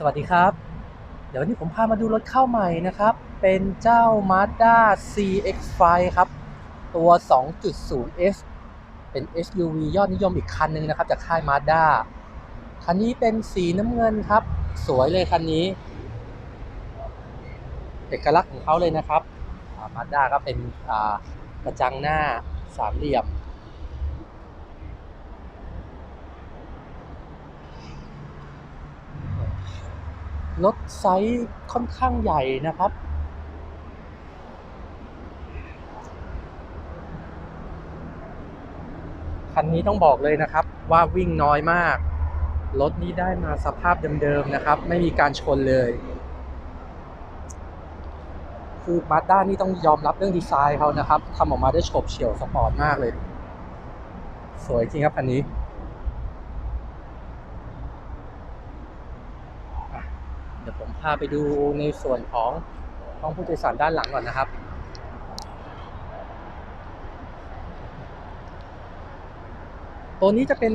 สวัสดีครับ เดี๋ยววันนี้ผมพามาดูรถเข้าใหม่นะครับ เป็นเจ้า Mazda CX-5 ครับ ตัว 2.0S เป็น SUV ยอดนิยมอีกคันหนึ่งนะครับ จากค่าย Mazda คันนี้เป็นสีน้ำเงินครับ สวยเลยคันนี้ เอกลักษณ์ของเขาเลยนะครับมาด้าก็เป็นกระจังหน้าสามเหลี่ยม รถไซส์ค่อนข้างใหญ่นะครับ คันนี้ต้องบอกเลยนะครับว่าวิ่งน้อยมาก รถนี้ได้มาสภาพเดิมๆนะครับ ไม่มีการชนเลย คือมาด้านี่ต้องยอมรับเรื่องดีไซน์เขานะครับทำออกมาได้โฉบเฉี่ยวสปอร์ตมากเลย สวยจริงครับคันนี้ เดี๋ยวผมพาไปดูในส่วนของห้องผู้โดยสารด้านหลังก่อนนะครับ ตัวนี้จะเป็น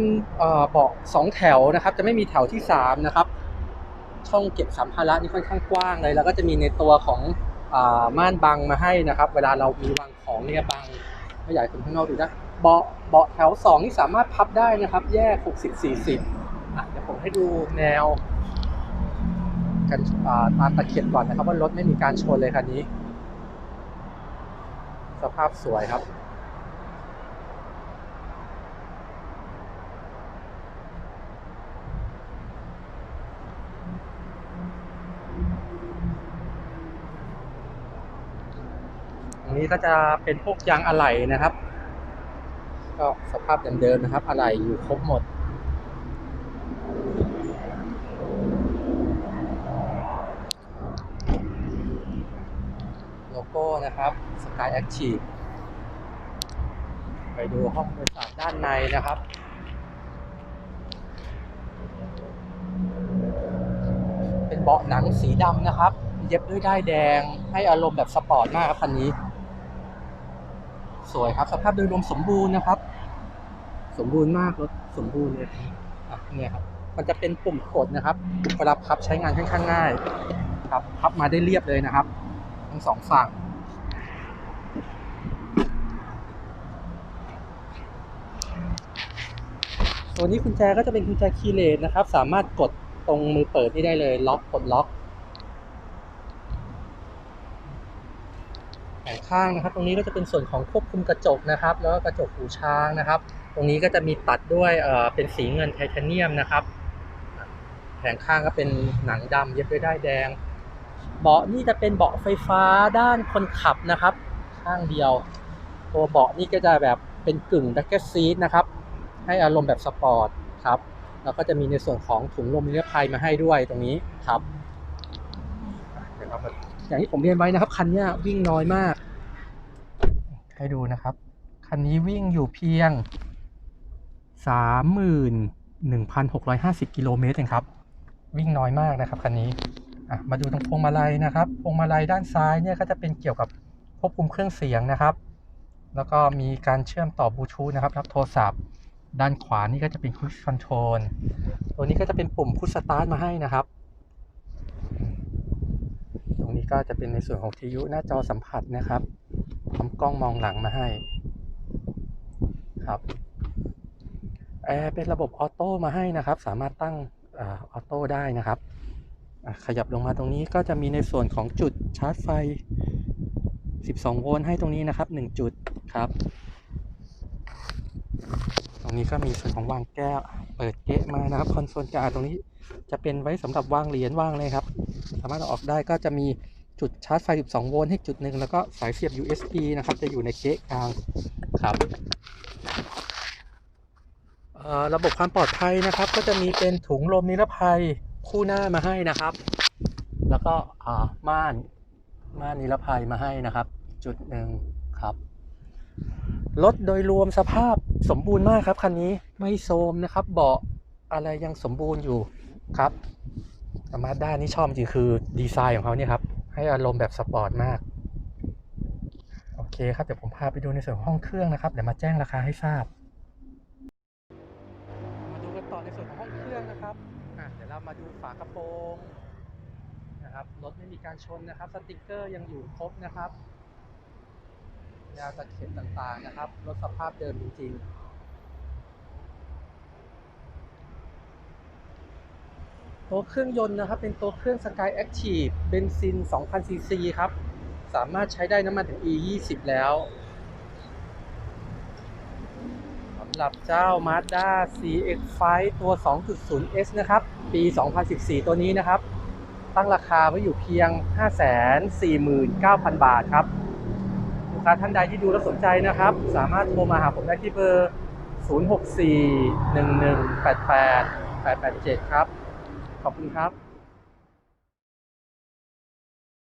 เบาะสองแถวนะครับ จะไม่มีแถวที่สามนะครับ ช่องเก็บสัมภาระนี่ค่อนข้างกว้างเลย แล้วก็จะมีในตัวของอม่านบังมาให้นะครับ เวลาเรามีวางของเนี่ยบังไม่อยากให้คนข้างนอกดูนะเบาะเบาะแถวสองนี่สามารถพับได้นะครับ แยก 60 40อะเดี๋ยวผมให้ดูแนว กันตามตะเข็บก่อนนะครับ ว่ารถไม่มีการชนเลยคันนี้ สภาพสวยครับตรงนี้ก็จะเป็นพวกยางอะไหล่นะครับ ก็สภาพเดิมๆนะครับ อะไหล่อยู่ครบหมด ก้นะครับ Sky Active ไปดูห้องโดยสารด้านในนะครับ เป็นเบาะหนังสีดำนะครับ เย็บด้วยด้ายแดงให้อารมณ์แบบสปอร์ตมากครับคันนี้ สวยครับสภาพโดยรวมสมบูรณ์นะครับ สมบูรณ์มากรถสมบูรณ์เลยอะเนี่ยครับมันจะเป็นปุ่มกดนะครับเวลาพับใช้งานค่อนข้างง่าย ครับพับมาได้เรียบเลยนะครับ ทั้งสองฝั่ง ตัวนี้กุญแจก็จะเป็นกุญแจคีย์เลสนะครับ สามารถกดตรงมือเปิดนี่ได้เลยล็อกกดล็อกแผงข้างนะครับ ตรงนี้ก็จะเป็นส่วนของควบคุมกระจกนะครับ แล้วก็กระจกหูช้างนะครับ ตรงนี้ก็จะมีตัดด้วยเอ่อเป็นสีเงินไทเทเนียมนะครับแผงข้างก็เป็นหนังดำเย็บด้วยด้ายแดง เบาะนี่จะเป็นเบาะไฟฟ้าด้านคนขับนะครับ ข้างเดียว ตัวเบาะนี่ก็จะแบบเป็นกึ่งดักเก็ตซีทนะครับ ให้อารมณ์แบบสปอร์ตครับแล้วก็จะมีในส่วนของถุงลมนิรภัยมาให้ด้วยตรงนี้ครับ อย่างที่ผมเรียนไว้นะครับ คันนี้วิ่งน้อยมาก ให้ดูนะครับ คันนี้วิ่งอยู่เพียง 31,650 กิโลเมตรเองครับ วิ่งน้อยมากนะครับคันนี้มาดูตรงพวงมาลัยนะครับ พวงมาลัยด้านซ้ายเนี่ยก็จะเป็นเกี่ยวกับควบคุมเครื่องเสียงนะครับ แล้วก็มีการเชื่อมต่อบลูทูธนะครับรับโทรศัพท์ ด้านขวานี่ก็จะเป็นคุชคอนโทรลตัวนี้ก็จะเป็นปุ่มพุชสตาร์ทมาให้นะครับ ตรงนี้ก็จะเป็นในส่วนของทียุหน้าจอสัมผัสนะครับพร้อมกล้องมองหลังมาให้ครับแอร์เป็นระบบออโต้มาให้นะครับ สามารถตั้งออโต้ได้นะครับ ขยับลงมาตรงนี้ก็จะมีในส่วนของจุดชาร์จไฟ 12 โวลต์ให้ตรงนี้นะครับ 1 จุดครับ รงนี้ก็มีส่วนของวางแก้ว เปิดเกะมานะครับ คอนโซลกลางตรงนี้จะเป็นไว้สำหรับวางเหรียญวางเลยครับ สามารถเอาออกได้ก็จะมีจุดชาร์จไฟ 12 โวลต์ให้จุดหนึ่งแล้วก็สายเสียบ USB นะครับ จะอยู่ในเกะกลางครับระบบความปลอดภัยนะครับ ก็จะมีเป็นถุงลมนิรภัยคู่หน้ามาให้นะครับ แล้วก็ม่านม่านนิรภัยมาให้นะครับ จุดหนึ่งครับ รถโดยรวมสภาพสมบูรณ์มากครับคันนี้ไม่โทรมนะครับ เบาะอะไรยังสมบูรณ์อยู่ครับมาด้านนี้ชอบจริงคือดีไซน์ของเขาเนี่ยครับ ให้อารมณ์แบบสปอร์ตมาก โอเคครับ เดี๋ยวผมพาไปดูในส่วนของห้องเครื่องนะครับ เดี๋ยวมาแจ้งราคาให้ทราบ มาดูกันต่อในส่วนของห้องเครื่องนะครับอะเดี๋ยวเรามาดูฝากระโปรงนะครับรถไม่มีการชนนะครับ สติกเกอร์ยังอยู่ครบนะครับ ยาตะเข็บต่างๆนะครับรถสภาพเดิมจริง ๆตัวเครื่องยนต์นะครับ เป็นตัวเครื่อง Sky Active เบนซิน 2,000ซีซีครับ สามารถใช้ได้น้ำมันถึง E 20 แล้วสำหรับเจ้า Mazda CX-5 ตัว 2.0S นะครับ ปี 2014 ตัวนี้นะครับ ตั้งราคาไว้อยู่เพียง 549,000 บาทครับ ค้าท่านใดที่ดูแล้วสนใจนะครับ สามารถโทรมาหาผมได้ที่เบอร์ 064 1188 887 ครับ ขอบคุณครับ